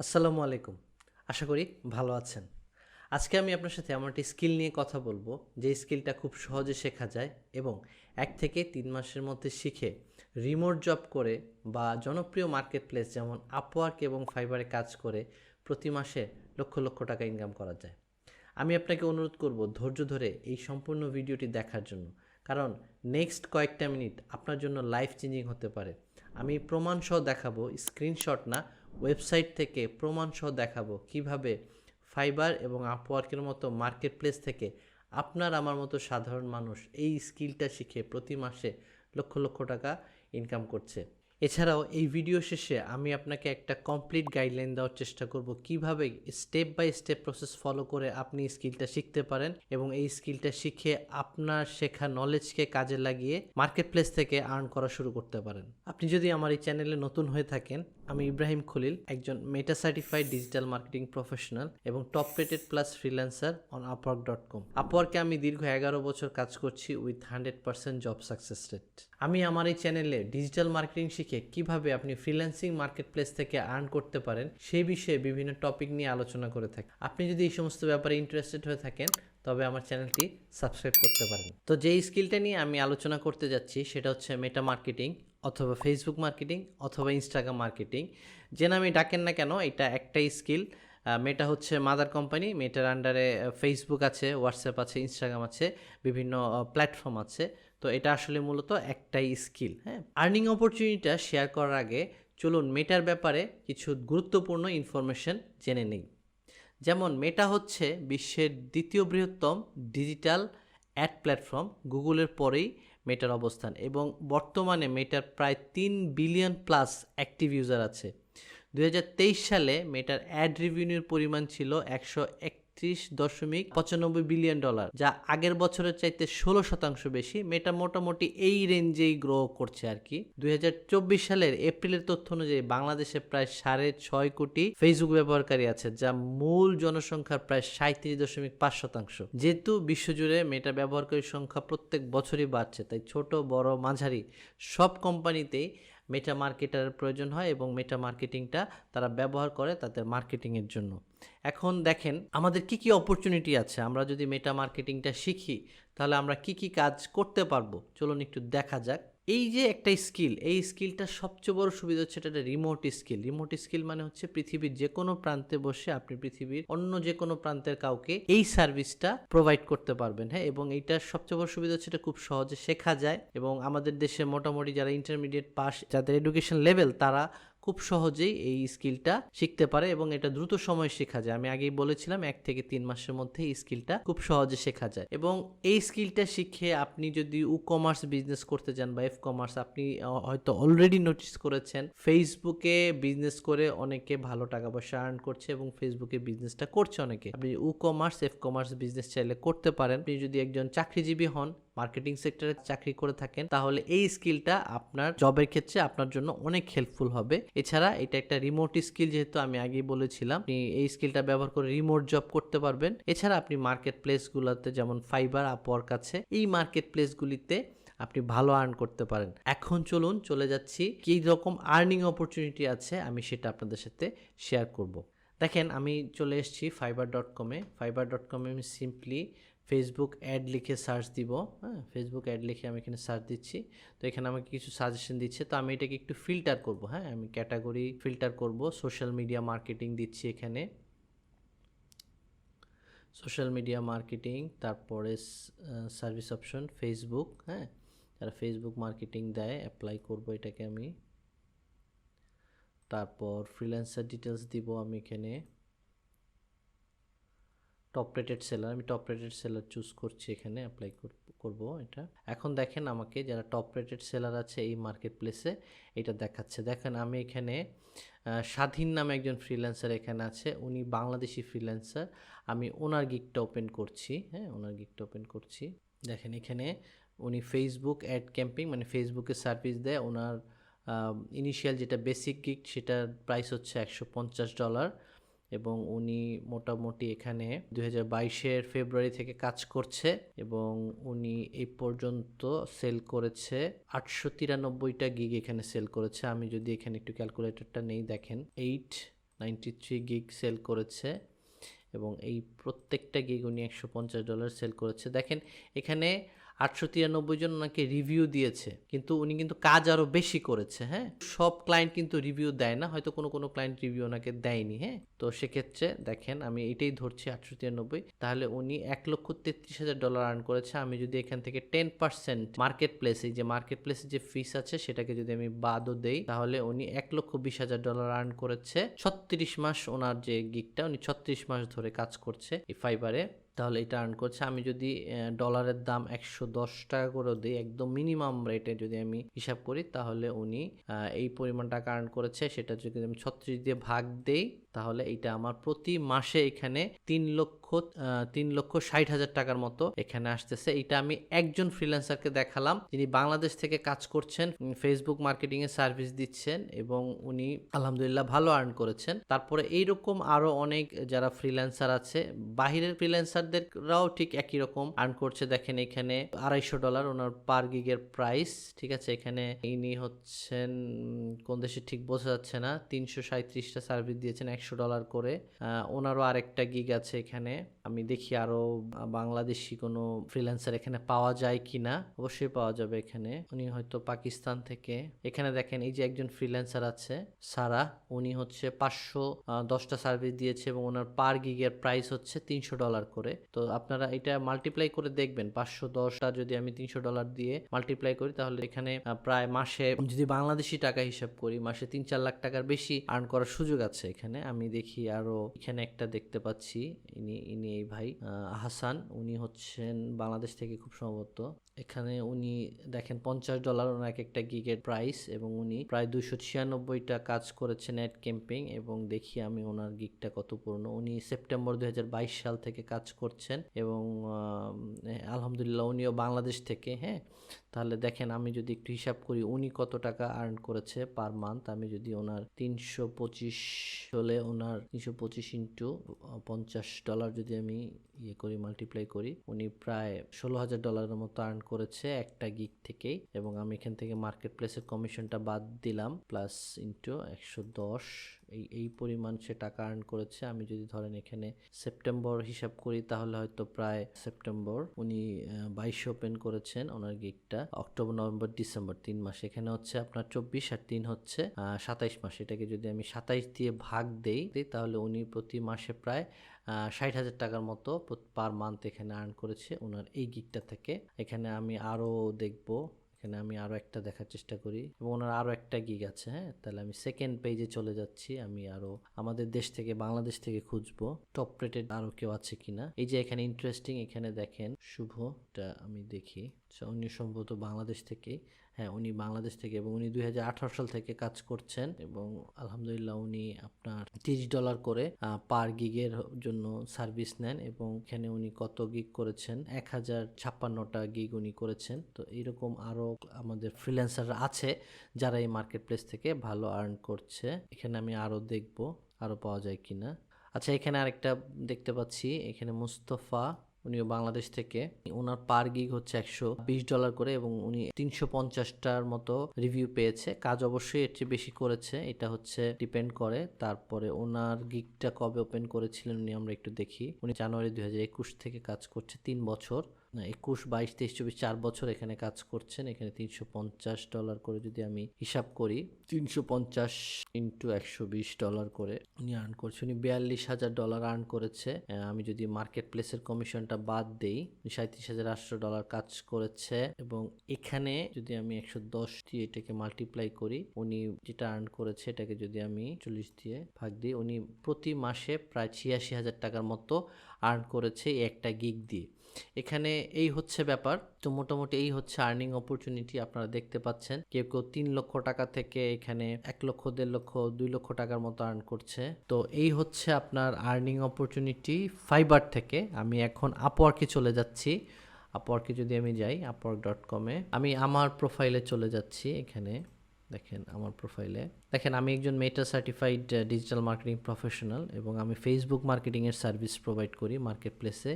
আসসালামু আলাইকুম। আশা করি ভালো আছেন। আজকে আমি আপনার সাথে এমন একটি স্কিল নিয়ে কথা বলব, যে স্কিলটা খুব সহজে শেখা যায় এবং এক থেকে তিন মাসের মধ্যে শিখে রিমোট জব করে বা জনপ্রিয় মার্কেট প্লেস যেমন আপওয়ার্ক এবং ফাইবারে কাজ করে প্রতি মাসে লক্ষ লক্ষ টাকা ইনকাম করা যায়। আমি আপনাকে অনুরোধ করব ধৈর্য ধরে এই সম্পূর্ণ ভিডিওটি দেখার জন্য। কারণ নেক্সট কয়েকটা মিনিট আপনার জন্য লাইফ চেঞ্জিং হতে পারে। আমি প্রমাণসহ দেখাবো স্ক্রিনশট না ওয়েবসাইট থেকে প্রমাণ সহ দেখাবো কীভাবে ফাইবার এবং আপওয়ার্কের মতো মার্কেট প্লেস থেকে আপনার আমার মতো সাধারণ মানুষ এই স্কিলটা শিখে প্রতি মাসে লক্ষ লক্ষ টাকা ইনকাম করছে। এছাড়াও এই ভিডিও শেষে আমি আপনাকে একটা কমপ্লিট গাইডলাইন দেওয়ার চেষ্টা করব কীভাবে step by step process follow করে আপনি স্কিলটা শিখতে পারেন এবং এই স্কিলটা শিখে আপনার শেখা নলেজকে কাজে লাগিয়ে মার্কেট প্লেস থেকে আর্ন করা শুরু করতে পারেন। আপনি যদি আমার এই চ্যানেলে নতুন হয়ে থাকেন আমি ইব্রাহিম খলিল, একজন Meta certified digital marketing professional এবং top rated plus freelancer on Upwork dot com আপওয়ার্কে আমি দীর্ঘ এগারো বছর কাজ করছি with hundred percent job success rate আমি আমার এই চ্যানেলে ডিজিটাল মার্কেটিং শিখে কীভাবে আপনি ফ্রিল্যান্সিং মার্কেট প্লেস থেকে আর্ন করতে পারেন সেই বিষয়ে বিভিন্ন টপিক নিয়ে আলোচনা করে থাকি। আপনি যদি এই সমস্ত ব্যাপারে ইন্টারেস্টেড হয়ে থাকেন, তবে আমার চ্যানেলটি সাবস্ক্রাইব করতে পারেন। তো যেই স্কিলটা নিয়ে আমি আলোচনা করতে যাচ্ছি, সেটা হচ্ছে মেটা মার্কেটিং অথবা ফেসবুক মার্কেটিং অথবা ইনস্টাগ্রাম মার্কেটিং যে নামে ডাকেন না কেন, এটা একটাই স্কিল মেটা হচ্ছে মাদার কোম্পানি মেটার আন্ডারে ফেসবুক আছে হোয়াটসঅ্যাপ আছে ইনস্টাগ্রাম আছে, বিভিন্ন প্ল্যাটফর্ম আছে। তো এটা আসলে মূলত একটাই স্কিল হ্যাঁ? আর্নিং অপরচুনিটিটা শেয়ার করার আগে চলুন মেটার ব্যাপারে কিছু গুরুত্বপূর্ণ ইনফরমেশন জেনে নিই। যেমন মেটা হচ্ছে বিশ্বের দ্বিতীয় বৃহত্তম ডিজিটাল অ্যাড প্ল্যাটফর্ম গুগলের পরেই মেটার অবস্থান এবং বর্তমানে মেটার প্রায় তিন বিলিয়ন প্লাস অ্যাক্টিভ ইউজার আছে। দুহাজার তেইশ সালে মেটার অ্যাড রিভিনিউর পরিমাণ ছিল একশো এক একত্রিশ দশমিক পঁচানব্বই বিলিয়ন ডলার, যা আগের বছরের চাইতে ষোলো শতাংশ বেশি। মেটা মোটামুটি এই রেঞ্জেই গ্রো করছে আর কি। দুই হাজার চব্বিশ সালের এপ্রিলের তথ্য অনুযায়ী বাংলাদেশে প্রায় সাড়ে ছয় কোটি ফেসবুক ব্যবহারকারী আছে, যা মূল জনসংখ্যার প্রায় সাঁত্রিশ দশমিক পাঁচ শতাংশ। যেহেতু বিশ্বজুড়ে মেটা ব্যবহারকারীর সংখ্যা প্রত্যেক বছরই বাড়ছে, তাই ছোট, বড়, মাঝারি সব কোম্পানিতেই মেটা মার্কেটারের প্রয়োজন হয় এবং মেটা মার্কেটিংটা তারা ব্যবহার করে তাদের মার্কেটিংয়ের জন্য। এখন দেখেন, আমাদের কি কি অপরচুনিটি আছে? আমরা যদি মেটা মার্কেটিংটা শিখি, তাহলে আমরা কি কি কাজ করতে পারব? চলুন একটু দেখা যাক। এই যে একটা স্কিল এই স্কিলটা সবচেয়ে বড় সুবিধা হচ্ছে এটা রিমোট স্কিল রিমোট স্কিল মানে হচ্ছে পৃথিবীর যে কোনো প্রান্তে বসে আপনি পৃথিবীর অন্য যে কোনো প্রান্তের কাউকে এই সার্ভিসটা প্রোভাইড করতে পারবেন হ্যাঁ? এবং এইটার সবচেয়ে বড় সুবিধা হচ্ছে এটা খুব সহজে শেখা যায়। এবং আমাদের দেশে মোটামুটি যারা ইন্টারমিডিয়েট পাস, যাদের এডুকেশন লেভেল তারা খুব সহজেই এই স্কিলটা শিখতে পারে এবং এটা দ্রুত সময় শেখা যায়। আমি আগেই বলেছিলাম, এক থেকে তিন মাসের মধ্যে এই স্কিলটা খুব সহজে শেখা যায়। এবং এই স্কিলটা শিখে আপনি যদি উ কমার্স বিজনেস করতে চান বা এফ কমার্স আপনি হয়তো অলরেডি নোটিস করেছেন, ফেসবুকে বিজনেস করে অনেকে ভালো টাকা পয়সা আর্ন করছে এবং ফেসবুকে বিজনেসটা করছে অনেকে। আপনি e commerce F commerce business চাইলে করতে পারেন। আপনি যদি একজন চাকরিজীবী হন মার্কেটিং সেক্টরে চাকরি করে থাকেন, তাহলে এই স্কিলটা আপনার জবের ক্ষেত্রে আপনার জন্য অনেক হেল্পফুল হবে। এছাড়া এটা একটা রিমোট স্কিল যেহেতু আমি আগেই বলেছিলাম, আপনি এই স্কিলটা ব্যবহার করে রিমোট জব করতে পারবেন। এছাড়া আপনি মার্কেট প্লেসগুলোতে যেমন ফাইবার আপওয়ার্ক আছে, এই মার্কেট প্লেসগুলিতে আপনি ভালো আর্ন করতে পারেন। এখন চলুন চলে যাচ্ছি কি রকম আর্নিং অপরচুনিটি আছে আমি সেটা আপনাদের সাথে শেয়ার করব। দেখেন, আমি চলে এসেছি ফাইবার ডট কমে ফাইবার ডট কমে আমি সিম্পলি ফেসবুক অ্যাড লিখে সার্চ দিব হ্যাঁ? ফেসবুক অ্যাড লিখে আমি এখানে সার্চ দিচ্ছি। তো এখানে আমাকে কিছু সাজেশন দিচ্ছে। তো আমি এটাকে একটু ফিল্টার করব হ্যাঁ? আমি ক্যাটাগরি ফিল্টার করব সোশ্যাল মিডিয়া মার্কেটিং দিচ্ছি এখানে। সোশ্যাল মিডিয়া মার্কেটিং তারপরে সার্ভিস অপশন ফেসবুক হ্যাঁ? যারা ফেসবুক মার্কেটিং দেয় অ্যাপ্লাই করব এটাকে আমি। তারপর ফ্রিল্যান্সার ডিটেলস দিব আমি এখানে। টপ রেটেড সেলার আমি টপ রেটেড সেলার চুজ করছি এখানে অ্যাপ্লাই করব এটা। এখন দেখেন আমাকে যারা টপ রেটেড সেলার আছে এই মার্কেট প্লেসে এটা দেখাচ্ছে। দেখেন আমি এখানে স্বাধীন নামে একজন ফ্রিল্যান্সার এখানে আছে, উনি বাংলাদেশি ফ্রিল্যান্সার আমি ওনার গিকটা ওপেন করছি হ্যাঁ ওনার গিকটা ওপেন করছি। দেখেন এখানে উনি ফেসবুক অ্যাড ক্যাম্পিং মানে ফেসবুকে সার্ভিস দেয়, ওনার ইনিশিয়াল যেটা বেসিক গিক সেটার প্রাইস হচ্ছে একশো পঞ্চাশ ডলার এবং উনি মোটামুটি এখানে দুই হাজার বাইশের ফেব্রুয়ারি থেকে কাজ করছে এবং উনি এই পর্যন্ত সেল করেছে আটশো তিরানব্বইটা গিগ এখানে সেল করেছে। আমি যদি এখানে একটু ক্যালকুলেটরটা নেই, দেখেন eight ninety three gig sell করেছে এবং এই প্রত্যেকটা গিগ উনি একশো পঞ্চাশ ডলার সেল করেছে। দেখেন এখানে আটশো তিরানব্বই জন ওনাকে রিভিউ দিয়েছে, কিন্তু উনি কিন্তু কাজ আরও বেশি করেছে হ্যাঁ? সব ক্লায়েন্ট কিন্তু রিভিউ দেয় না, হয়তো কোনো কোনো ক্লায়েন্ট রিভিউ ওনাকে দেয়নি হ্যাঁ? তো সেক্ষেত্রে দেখেন, আমি এটাই ধরছি আটশো তিরানব্বই, তাহলে উনি এক লক্ষ তেত্রিশ হাজার ডলার আর্ন করেছে। আমি যদি এখান থেকে টেন পার্সেন্ট মার্কেট প্লেসে যে মার্কেট প্লেসে যে ফিস আছে, সেটাকে যদি আমি বাদও দেই, তাহলে উনি এক লক্ষ বিশ হাজার ডলার আর্ন করেছে। ছত্রিশ মাস ওনার যে গিকটা উনি ছত্রিশ মাস ধরে কাজ করছে এই ফাইবারে তাহলে এটা আর্ন করছে। আমি যদি ডলারের দাম একশো দশ টাকা করে দিই, একদম মিনিমাম রেটে যদি আমি হিসাব করি, তাহলে উনি এই পরিমাণ টাকা আর্ন করেছে, সেটা যদি আমি ছত্রিশ দিয়ে ভাগ দেই তাহলে এটা আমার প্রতি মাসে এখানে তিন লক্ষ তিন লক্ষ ষাট হাজার টাকার মতো এখানে আসতেছে। এটা আমি একজন ফ্রিল্যান্সারকে দেখালাম, যিনি বাংলাদেশ থেকে কাজ করছেন ফেসবুক মার্কেটিং এর সার্ভিস দিচ্ছেন এবং উনি আলহামদুলিল্লাহ ভালো আর্ন করেছেন। তারপরে এইরকম আরও অনেক যারা ফ্রিল্যান্সার আছে, বাহিরের ফ্রিল্যান্সারদেররাও ঠিক একই রকম আর্ন করছে। দেখেন এখানে আড়াইশো ডলার ওনার পার গিগের প্রাইস ঠিক আছে? এখানে ইনি হচ্ছেন কোন দেশে ঠিক বোঝা যাচ্ছে না, তিনশো সাঁত্রিশটা সার্ভিস দিয়েছেন একশো ডলার করে। ওনারও আরেকটা গিগ আছে এখানে। আমি দেখি আরও বাংলাদেশি কোনো ফ্রিল্যান্সার এখানে পাওয়া যায় কিনা। অবশ্যই পাওয়া যাবে এখানে। উনি হয়তো পাকিস্তান থেকে। এখানে দেখেন, এই যে একজন ফ্রিল্যান্সার আছে, সারা, উনি হচ্ছে পাঁচশো দশটা সার্ভিস দিয়েছে এবং ওনার পার গিগের প্রাইস হচ্ছে তিনশো ডলার করে। তো আপনারা এটা মাল্টিপ্লাই করে দেখবেন। পাঁচশো দশটা যদি আমি তিনশো ডলার দিয়ে মাল্টিপ্লাই করি, তাহলে এখানে প্রায় মাসে, যদি বাংলাদেশি টাকা হিসাব করি, মাসে তিন চার লাখ টাকার বেশি আর্ন করার সুযোগ আছে এখানে। আমি দেখি আরও এখানে একটা দেখতে পাচ্ছি। ইনি ইনি এই ভাই হাসান। উনি হচ্ছেন বাংলাদেশ থেকে খুব সম্ভবত। এখানে উনি দেখেন পঞ্চাশ ডলার ওনার এক একটা গিগের প্রাইস এবং উনি প্রায় দুশো ছিয়ানব্বইটা কাজ করেছেন নেট ক্যাম্পিং এবং দেখি আমি ওনার গিগটা কত পুরনো উনি সেপ্টেম্বর দুই হাজার বাইশ সাল থেকে কাজ করছেন এবং আলহামদুলিল্লাহ উনিও বাংলাদেশ থেকে হ্যাঁ? তাহলে দেখেন আমি যদি একটু হিসাব করি, উনি কত টাকা আর্ন করেছে পার মান্থ আমি যদি ওনার তিনশো পঁচিশ হলে ওনার তিনশো পঁচিশ ইন্টু পঞ্চাশ ডলার যদি আমি ইয়ে করি মাল্টিপ্লাই করি। উনি প্রায় ষোলো হাজার ডলারের মতো আর্ন করেছে একটা গিগ থেকেই এবং আমি এখান থেকে মার্কেট প্লেসের কমিশনটা বাদ দিলাম প্লাস ইন্টু একশো দশ। এই এই পরিমাণ সে টাকা আর্ন করেছে। আমি যদি ধরেন এখানে সেপ্টেম্বর হিসাব করি তাহলে হয়তো প্রায় সেপ্টেম্বর উনি বাইশ ওপেন করেছেন ওনার গিগটা অক্টোবর নভেম্বর ডিসেম্বর তিন মাস। এখানে হচ্ছে আপনার চব্বিশ আর তিন হচ্ছে সাতাইশ মাস। এটাকে যদি আমি সাতাইশ দিয়ে ভাগ দেই তাহলে উনি প্রতি মাসে প্রায় ষাট হাজার টাকার মতো পার মান্থ এখানে আর্ন করেছে। ওনার এই গিগটা থেকে। এখানে আমি আরও দেখব। এখানে আমি আরও একটা দেখার চেষ্টা করি। এবং ওনার আরও একটা গিগ আছে হ্যাঁ? তাহলে আমি সেকেন্ড পেজে চলে যাচ্ছি। আমি আরও আমাদের দেশ থেকে, বাংলাদেশ থেকে খুঁজবো। টপ রেটেড আরও কেউ আছে কিনা? এই যে এখানে ইন্টারেস্টিং এখানে দেখেন। শুভ এটা আমি দেখি। উনি সম্ভবত বাংলাদেশ থেকে হ্যাঁ উনি বাংলাদেশ থেকে এবং উনি দুই হাজার আঠারো সাল থেকে কাজ করছেন এবং আলহামদুলিল্লাহ উনি আপনার তিরিশ ডলার করে পার গিগের জন্য সার্ভিস নেন এবং এখানে উনি কত গিগ করেছেন? এক হাজার ছাপ্পান্নটা গিগ উনি করেছেন। তো এরকম আরও আমাদের ফ্রিল্যান্সার আছে যারা এই মার্কেট প্লেস থেকে ভালো আর্ন করছে। এখানে আমি আরও দেখব আরও পাওয়া যায় কিনা। আচ্ছা এখানে আরেকটা দেখতে পাচ্ছি, এখানে মুস্তফা উনিও বাংলাদেশ থেকে। ওনার পার গিগ হচ্ছে একশো বিশ ডলার করে এবং উনি তিনশো পঞ্চাশটার মতো রিভিউ পেয়েছে। কাজ অবশ্যই এর চেয়ে বেশি করেছে, এটা হচ্ছে ডিপেন্ড করে। তারপরে ওনার গিগটা কবে ওপেন করেছিলেন উনি আমরা একটু দেখি। উনি জানুয়ারি দুই হাজার একুশ থেকে কাজ করছে তিন বছর। একুশ, বাইশ, তেইশ, চব্বিশ, চার বছর এখানে কাজ করছেন, এখানে তিনশো পঞ্চাশ ডলার করে যদি আমি হিসাব করি, তিনশো পঞ্চাশ ইন্টু একশো বিশ ডলার করে উনি আর্ন করছে। উনি বিয়াল্লিশ হাজার ডলার আর্ন করেছে। আমি যদি মার্কেট প্লেসের কমিশনটা বাদ দেই সাঁত্রিশ হাজার আটশো ডলার কাজ করেছে এবং এখানে যদি আমি একশো দশ দিয়ে এটাকে মাল্টিপ্লাই করি, উনি যেটা আর্ন করেছে এটাকে যদি আমি চল্লিশ দিয়ে ভাগ দিই, উনি প্রতি মাসে প্রায় ছিয়াশি হাজার টাকার মতো আর্ন করেছে একটা গিগ দিয়ে। এখানে এই হচ্ছে ব্যাপার। তো মোটামুটি এই হচ্ছে আর্নিং অপরচুনিটি আপনারা দেখতে পাচ্ছেন। কেউ কেউ তিন লক্ষ টাকা থেকে এখানে এক লক্ষ, দেড় লক্ষ, দুই লক্ষ টাকার মতো আর্ন করছে। তো এই হচ্ছে আপনার আর্নিং অপরচুনিটি ফাইবার থেকে। আমি এখন আপওয়ার্কে চলে যাচ্ছি। আপওয়ার্কে যদি আমি যাই আপওয়ার্ক ডট কমে আমি আমার প্রোফাইলে চলে যাচ্ছি এখানে। দেখেন আমার প্রোফাইলে দেখেন, আমি একজন Meta certified digital marketing professional এবং আমি ফেসবুক মার্কেটিংয়ের সার্ভিস প্রোভাইড করি মার্কেট প্লেসে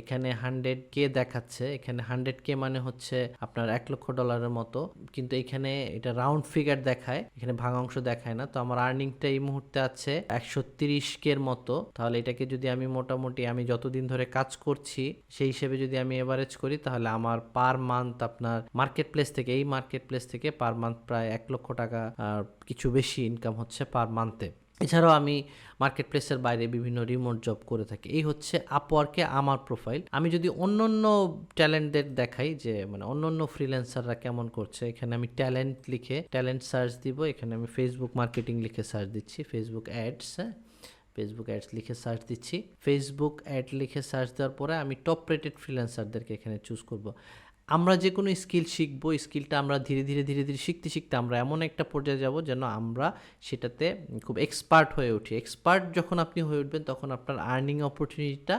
এখানে হান্ড্রেড কে দেখাচ্ছে। এখানে হান্ড্রেড কে মানে হচ্ছে আপনার এক লক্ষ ডলারের মতো। কিন্তু এখানে এটা রাউন্ড ফিগার দেখায়, এখানে ভাঙা অংশ দেখায় না। তো আমার আর্নিংটা এই মুহূর্তে আছে একশো তিরিশ কের মতো। তাহলে এটাকে যদি আমি মোটামুটি আমি যতদিন ধরে কাজ করছি, সেই হিসেবে যদি আমি এভারেজ করি, তাহলে আমার পার মান্থ আপনার মার্কেট প্লেস থেকে, এই মার্কেট প্লেস থেকে পার মান্থ প্রায় এক লক্ষ টাকা কিছু বেশি ইনকাম হচ্ছে পার মান্থে এছাড়াও আমি মার্কেট প্লেসের বাইরে বিভিন্ন রিমোট জব করে থাকি। এই হচ্ছে আপওয়ার্কে আমার প্রোফাইল আমি যদি অন্য অন্য ট্যালেন্টদের দেখাই যে মানে অন্য অন্য ফ্রিল্যান্সাররা কেমন করছে, এখানে আমি ট্যালেন্ট লিখে ট্যালেন্ট সার্চ দিব। এখানে আমি ফেসবুক মার্কেটিং লিখে সার্চ দিচ্ছি। ফেসবুক অ্যাডস হ্যাঁ? ফেসবুক অ্যাডস লিখে সার্চ দিচ্ছি। ফেসবুক অ্যাড লিখে সার্চ দেওয়ার পরে আমি টপ রেটেড ফ্রিল্যান্সারদেরকে এখানে চুজ করব। আমরা যে কোনো স্কিল শিখব, স্কিলটা আমরা ধীরে ধীরে ধীরে ধীরে শিখতে শিখতে আমরা এমন একটা পর্যায়ে যাব যেন আমরা সেটাতে খুব এক্সপার্ট হয়ে উঠি। এক্সপার্ট যখন আপনি হয়ে উঠবেন, তখন আপনার আর্নিং অপরচুনিটিটা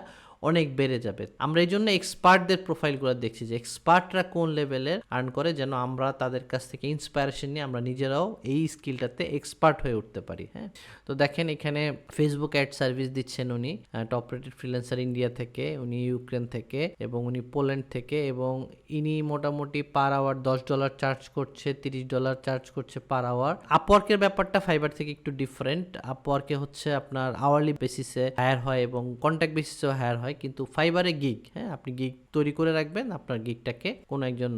অনেক বেড়ে যাবে। আমরা এই জন্য এক্সপার্টদের প্রোফাইলগুলো দেখছি যে এক্সপার্টরা কোন লেভেলের আর্ন করে যেন আমরা তাদের কাছ থেকে ইন্সপায়ারেশন নিয়ে আমরা নিজেরাও এই স্কিলটাতে এক্সপার্ট হয়ে উঠতে পারি হ্যাঁ? তো দেখেন এখানে ফেসবুক অ্যাড সার্ভিস দিচ্ছেন উনি টপ রেটেড ফ্রিল্যান্সার ইন্ডিয়া থেকে, উনি ইউক্রেন থেকে এবং উনি পোল্যান্ড থেকে এবং ইনি মোটামুটি পার আওয়ার দশ ডলার চার্জ করছে, তিরিশ ডলার চার্জ করছে পার আওয়ার আপওয়ার্কের ব্যাপারটা ফাইবার থেকে একটু ডিফারেন্ট আপওয়ার্কে হচ্ছে আপনার আওয়ারলি বেসিসে হায়ার হয় এবং কন্ট্যাক্ট বেসিসেও হায়ার হয়। কিন্তু ফাইবারে গিগ হ্যাঁ? আপনি গিগ তৈরি করে রাখবেন, আপনার গিগটাকে কোনো একজন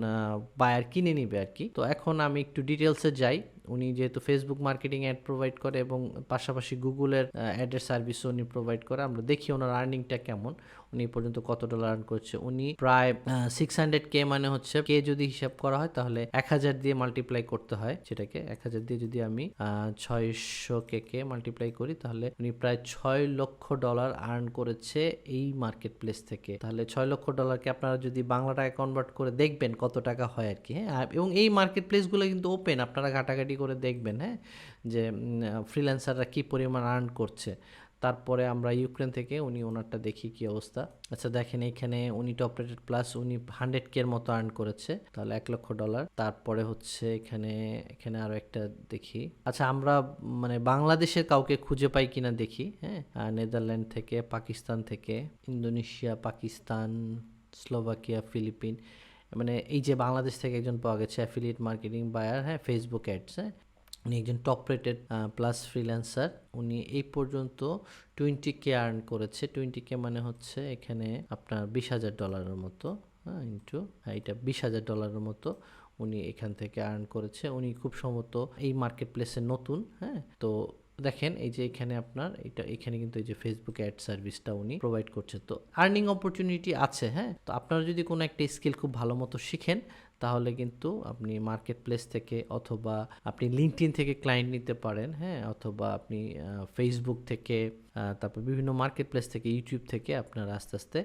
বায়ার কিনে নিবে আর কি। তো এখন আমি একটু ডিটেলসে যাই। উনি যেহেতু ফেসবুক মার্কেটিং অ্যাড প্রোভাইড করে এবং পাশাপাশি গুগলের অ্যাডের সার্ভিসও উনি প্রোভাইড করে, আমরা দেখি ওনার আর্নিংটা কেমন। উনি পর্যন্ত কত ডলার আর্ন করছে? উনি প্রায় সিক্স হান্ড্রেড কে মানে হচ্ছে কে যদি হিসাব করা হয় তাহলে এক হাজার দিয়ে মাল্টিপ্লাই করতে হয় সেটাকে। এক হাজার দিয়ে যদি আমি ছয়শো কে কে মাল্টিপ্লাই করি তাহলে উনি প্রায় ছয় লক্ষ ডলার আর্ন করেছে এই মার্কেট প্লেস থেকে। তাহলে ছয় লক্ষ ডলারকে আপনারা যদি বাংলা টাকা কনভার্ট করে দেখবেন কত টাকা হয় আর কি হ্যাঁ এবং এই মার্কেট প্লেসগুলো কিন্তু ওপেন আপনারা ঘাটাঘাটি করে দেখবেন হ্যাঁ? যে ফ্রিল্যান্সাররা কি পরিমাণ আর্ন করছে। তারপরে আমরা ইউক্রেন থেকে উনি ওনারটা দেখি কি অবস্থা। আচ্ছা দেখেন এখানে উনি টপ রেটেড প্লাস উনি হান্ড্রেড কের মতো আর্ন করেছে, তাহলে এক লক্ষ ডলার তারপরে হচ্ছে এখানে এখানে আরও একটা দেখি। আচ্ছা আমরা মানে বাংলাদেশের কাউকে খুঁজে পাই কিনা দেখি হ্যাঁ? নেদারল্যান্ড থেকে, পাকিস্তান থেকে, ইন্দোনেশিয়া, পাকিস্তান, স্লোভাকিয়া, ফিলিপিন। মানে এই যে বাংলাদেশ থেকে একজন পাওয়া গেছে অ্যাফিলিয়েট মার্কেটিং বায়ার হ্যাঁ ফেসবুক অ্যাডস হ্যাঁ? উনি একজন টপ রেটেড প্লাস ফ্রিল্যান্সার উনি এই পর্যন্ত টোয়েন্টি কে আর্ন করেছে। টোয়েন্টি কে মানে হচ্ছে এখানে আপনার বিশ হাজার ডলারের মতো হ্যাঁ ইন্টু হ্যাঁ এটা বিশ হাজার ডলারের মতো উনি এখান থেকে আর্ন করেছে। উনি খুব সম্ভবত এই মার্কেট প্লেসে নতুন হ্যাঁ। তো দেখেন, এই যে এখানে আপনার, এটা এখানে কিন্তু এই যে ফেসবুক অ্যাড সার্ভিসটা উনি প্রোভাইড করছে। তো আর্নিং অপরচুনিটি আছে হ্যাঁ। তো আপনারা যদি কোনো একটা স্কিল খুব ভালো মতো শিখেন তাহলে কিন্তু আপনি মার্কেট প্লেস থেকে অথবা আপনি লিঙ্কডিন থেকে ক্লায়েন্ট নিতে পারেন হ্যাঁ? অথবা আপনি ফেসবুক থেকে তারপর বিভিন্ন মার্কেট প্লেস থেকে ইউটিউব থেকে আপনারা আস্তে আস্তে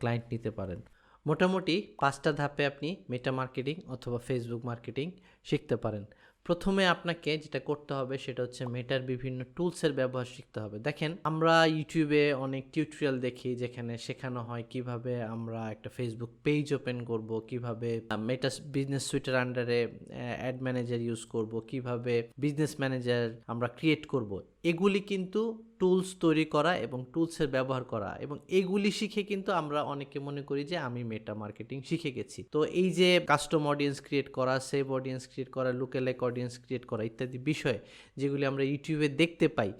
ক্লায়েন্ট নিতে পারেন। মোটামুটি পাঁচটা ধাপে আপনি মেটা মার্কেটিং অথবা ফেসবুক মার্কেটিং শিখতে পারেন। প্রথমে আপনাকে যেটা করতে হবে সেটা হচ্ছে মেটার বিভিন্ন টুলসের ব্যবহার শিখতে হবে। দেখেন, আমরা ইউটিউবে অনেক টিউটোরিয়াল দেখি যেখানে শেখানো হয় কীভাবে আমরা একটা ফেসবুক পেজ ওপেন করব, কীভাবে মেটা বিজনেস সুইটের আন্ডারে অ্যাড ম্যানেজার ইউজ করব, কীভাবে বিজনেস ম্যানেজার আমরা ক্রিয়েট করব। এগুলি কিন্তু টুলস তৈরি করা এবং টুলসের ব্যবহার করা এবং এগুলি শিখে কিন্তু আমরা অনেকে মনে করি যে আমি মেটা মার্কেটিং শিখে গেছি। তো এই যে কাস্টম অডিয়েন্স ক্রিয়েট করা সেভ অডিয়েন্স ক্রিয়েট করা লুকেলাইক অডিয়েন্স ক্রিয়েট করা ইত্যাদি বিষয় যেগুলি আমরা ইউটিউবে দেখতে পাই,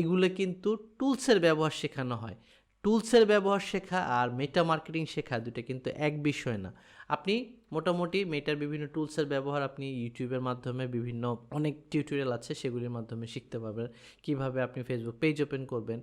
এগুলো কিন্তু টুলসের ব্যবহার শেখানো হয়। টুলসের ব্যবহার শেখা আর মেটা মার্কেটিং শেখা দুটো কিন্তু এক বিষয় না। আপনি মোটামুটি মেটার বিভিন্ন টুলসের ব্যবহার আপনি ইউটিউবের মাধ্যমে বিভিন্ন অনেক টিউটোরিয়াল আছে, সেগুলির মাধ্যমে শিখতে পারবেন। কীভাবে আপনি ফেসবুক পেজ ওপেন করবেন,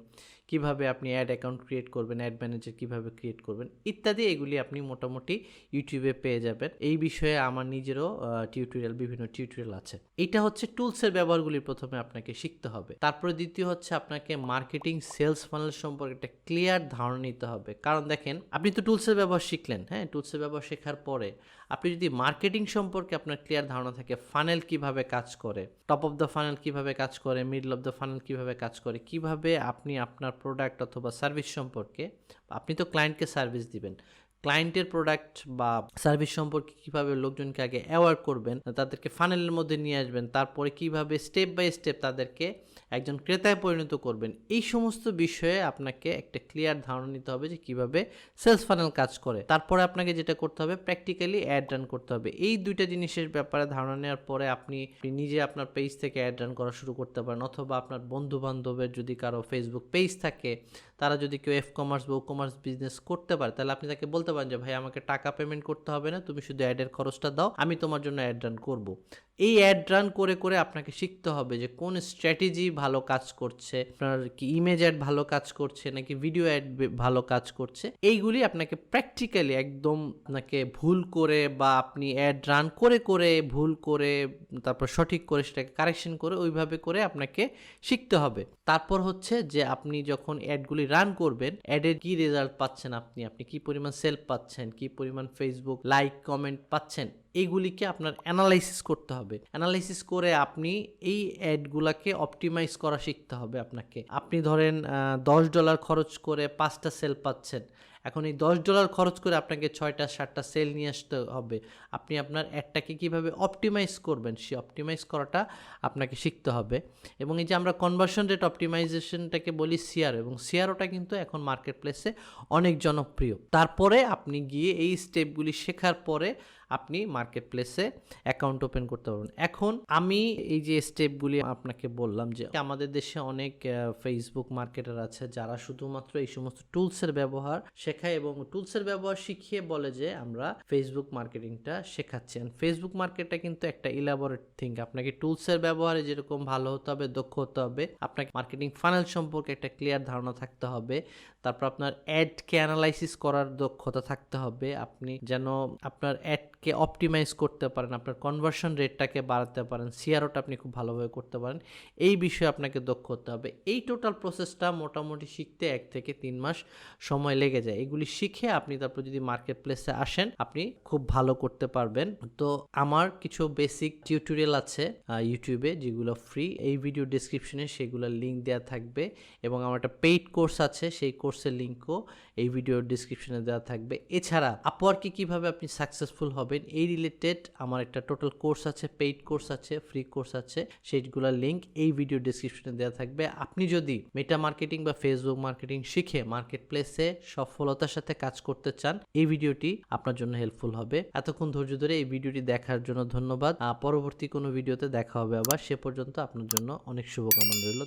কীভাবে আপনি অ্যাড অ্যাকাউন্ট ক্রিয়েট করবেন অ্যাড ম্যানেজার কীভাবে ক্রিয়েট করবেন, ইত্যাদি এগুলি আপনি মোটামুটি ইউটিউবে পেয়ে যাবেন। এই বিষয়ে আমার নিজেরও টিউটোরিয়াল বিভিন্ন টিউটোরিয়াল আছে। এটা হচ্ছে টুলসের ব্যবহারগুলি প্রথমে আপনাকে শিখতে হবে। তারপরে দ্বিতীয় হচ্ছে আপনাকে মার্কেটিং সেলস ফানেল সম্পর্কে একটা ক্লিয়ার ধারণা নিতে হবে। কারণ দেখেন, আপনি তো টুলসের ব্যবহার শিখলেন হ্যাঁ? টুলসের ব্যবহার শেখার পরে আপনি যদি মার্কেটিং সম্পর্কে আপনার ক্লিয়ার ধারণা থাকে ফানেল কীভাবে কাজ করে টপ অফ দ্য ফানেল কীভাবে কাজ করে মিডল অফ দ্য ফানেল কীভাবে কাজ করে, কীভাবে আপনি আপনার প্রোডাক্ট অথবা সার্ভিস সম্পর্কে, আপনি তো ক্লায়েন্টকে সার্ভিস দিবেন। ক্লায়েন্টের প্রোডাক্ট বা সার্ভিস সম্পর্কে কীভাবে লোকজনকে আগে অ্যাওয়ার করবেন, তাদেরকে ফানেলের মধ্যে নিয়ে আসবেন, তারপরে কীভাবে স্টেপ বাই স্টেপ তাদেরকে একজন ক্রেতায় পরিণত করবেন। এই সমস্ত বিষয়ে আপনাকে একটা ক্লিয়ার ধারণা নিতে হবে যে কীভাবে সেলস ফানেল কাজ করে। তারপরে আপনাকে যেটা করতে হবে প্র্যাকটিক্যালি অ্যাড রান করতে হবে। এই দুইটা জিনিসের ব্যাপারে ধারণা নেওয়ার পরে আপনি নিজে আপনার পেজ থেকে অ্যাড রান করা শুরু করতে পারেন। অথবা আপনার বন্ধু বান্ধবের যদি কারও ফেসবুক পেজ থাকে তারা যদি কেউ এফ কমার্স বা ও কমার্স বিজনেস করতে পারে, তাহলে আপনি তাকে বলতে পারেন যে, ভাই, আমাকে টাকা পেমেন্ট করতে হবে না, তুমি শুধু অ্যাডের খরচটা দাও, আমি তোমার জন্য অ্যাড রান করব। এই অ্যাড রান করে করে আপনাকে শিখতে হবে যে, কোন স্ট্র্যাটেজি ভালো কাজ করছে, আপনার কি ইমেজ অ্যাড ভালো কাজ করছে, নাকি ভিডিও অ্যাড ভালো কাজ করছে। এইগুলি আপনাকে প্র্যাকটিক্যালি একদম আপনাকে ভুল করে বা আপনি অ্যাড রান করে করে ভুল করে, তারপর সঠিক করে সেটাকে কারেকশন করে, ওইভাবে করে আপনাকে শিখতে হবে। তারপর হচ্ছে যে, আপনি যখন অ্যাডগুলি রান করবেন অ্যাডের কি রেজাল্ট পাচ্ছেন আপনি? আপনি কি পরিমাণ সেল পাচ্ছেন? কি পরিমাণ ফেসবুক লাইক কমেন্ট পাচ্ছেন? এইগুলিকে আপনার অ্যানালাইসিস করতে হবে। অ্যানালাইসিস করে আপনি এই অ্যাডগুলাকে অপটিমাইজ করা শিখতে হবে আপনাকে। আপনি ধরেন দশ ডলার খরচ করে পাঁচটা সেল পাচ্ছেন। এখন এই দশ ডলার খরচ করে আপনাকে ছয়টা, সাতটা সেল নিয়ে আসতে হবে। আপনি আপনার অ্যাডটাকে কীভাবে অপটিমাইজ করবেন, সে অপটিমাইজ করাটা আপনাকে শিখতে হবে। এবং এই যে আমরা কনভার্সন রেট অপটিমাইজেশনটাকে বলি সিআর এবং সিআরওটা কিন্তু এখন মার্কেট প্লেসে অনেক জনপ্রিয়। তারপরে আপনি গিয়ে এই স্টেপগুলি শেখার পরে আপনি মার্কেট প্লেসে অ্যাকাউন্ট ওপেন করতে পারবেন। এখন আমি এই যে স্টেপগুলি আপনাকে বললাম যে আমাদের দেশে অনেক ফেসবুক মার্কেটার আছে যারা শুধুমাত্র এই সমস্ত টুলসের ব্যবহার শেখায় এবং টুলসের ব্যবহার শিখিয়ে বলে যে আমরা ফেসবুক মার্কেটিংটা শেখাচ্ছি। ফেসবুক মার্কেটটা কিন্তু একটা ইলাবোরেট থিং আপনাকে টুলসের ব্যবহারে যেরকম ভালো হতে হবে, দক্ষ হতে হবে, আপনাকে মার্কেটিং ফানেল সম্পর্কে একটা ক্লিয়ার ধারণা থাকতে হবে, তারপর আপনার অ্যাডকে অ্যানালাইসিস করার দক্ষতা থাকতে হবে, আপনি যেন আপনার অ্যাডকে অপটিমাইজ করতে পারেন, আপনার কনভার্সন রেটটাকে বাড়াতে পারেন সিআরওটা আপনি খুব ভালোভাবে করতে পারেন, এই বিষয়ে আপনাকে দক্ষ হতে হবে। এই টোটাল প্রসেসটা মোটামুটি শিখতে এক থেকে তিন মাস সময় লেগে যায়। এগুলি শিখে আপনি তারপর যদি মার্কেট প্লেসে আসেন, আপনি খুব ভালো করতে পারবেন। তো আমার কিছু বেসিক টিউটোরিয়াল আছে ইউটিউবে যেগুলো ফ্রি এই ভিডিও ডিসক্রিপশনে সেগুলোর লিঙ্ক দেওয়া থাকবে এবং আমার একটা পেইড কোর্স আছে, সেই কোর্সের লিঙ্কও এই ভিডিওর ডিসক্রিপশনে দেওয়া থাকবে। এছাড়া আপওয়ার্কে কীভাবে আপনি সাকসেসফুল হবেন এই রিলেটেড আমার একটা টোটাল কোর্স আছে পেইড কোর্স আছে ফ্রি কোর্স আছে, সেইগুলোর লিঙ্ক এই ভিডিও ডিসক্রিপশনে দেওয়া থাকবে। আপনি যদি মেটা মার্কেটিং বা ফেসবুক মার্কেটিং শিখে মার্কেট প্লেসে সফলতার সাথে কাজ করতে চান, এই ভিডিওটি আপনার জন্য হেল্পফুল হবে। এতক্ষণ ধৈর্য ধরে এই ভিডিওটি দেখার জন্য ধন্যবাদ। পরবর্তী কোনো ভিডিওতে দেখা হবে আবার। সে পর্যন্ত আপনার জন্য অনেক শুভকামনা রইল।